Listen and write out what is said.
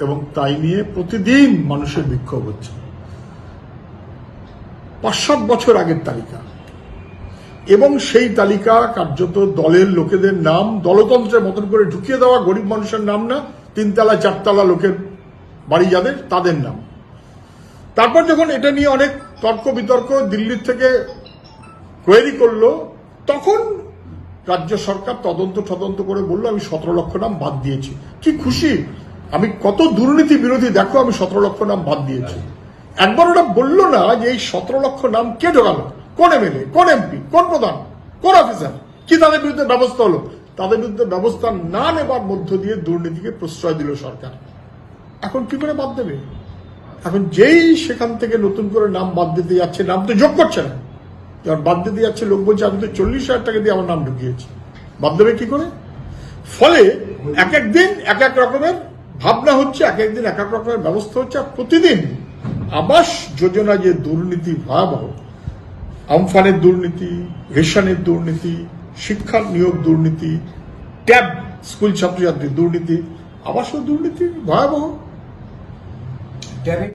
এবং তাই নিয়ে প্রতিদিন মানুষের বিক্ষোভ হচ্ছে। পাঁচ সাত বছর আগের তালিকা। এবং সেই তালিকা কার্যত দলের লোকেদের নাম, দলতন্ত্রের মতন করে ঢুকিয়ে দেওয়া গরিব মানুষের নাম না, তিনতলা, চারতলা লোকের বাড়ি যাদের, তাদের নাম। তারপর যখন এটা নিয়ে অনেক তর্ক বিতর্ক দিল্লির থেকে কোয়েরি করল, তখন রাজ্য সরকার তদন্ত তদন্ত করে বলল, আমি সতেরো লক্ষ নাম বাদ দিয়েছি। কি খুশি? আমি কত দুর্নীতি বিরোধী, দেখো আমি সতেরো লক্ষ নাম বাদ দিয়েছি। একবার ওরা বলল না যে এই সতেরো লক্ষ নাম কে ঢোকালো কোন এমএলএ, কোন এমপি, কোন প্রধান, কোন অফিসার? কি তাদের বিরুদ্ধে ব্যবস্থা হলো? তাদের বিরুদ্ধে ব্যবস্থা না নেবার মধ্য দিয়ে দুর্নীতিকে প্রশ্রয় দিল সরকার। এখন কি করে বাদ দেবে? এখন যেই সেখান থেকে নতুন করে নাম বাদ দিতে যাচ্ছে, নাম তো যোগ করছে না। যখন বাদ দিতে যাচ্ছে, লোক বলছে, আমি তো চল্লিশ হাজার টাকা দিয়ে আমার নাম ঢুকিয়েছি। বাদ দেবে কি করে? ফলে এক এক দিন এক এক রকমের ভাবনা হচ্ছে এক একদিন এক এক রকমের ব্যবস্থা হচ্ছে, আর প্রতিদিন আবাস যোজনা যে দুর্নীতি ভয়াবহ, আমফানের দুর্নীতি, রেশনের দুর্নীতি শিক্ষার নিয়োগ দুর্নীতি, ট্যাব, স্কুল ছাত্রছাত্রীর দুর্নীতি, আবাসও দুর্নীতি ভয়াবহ।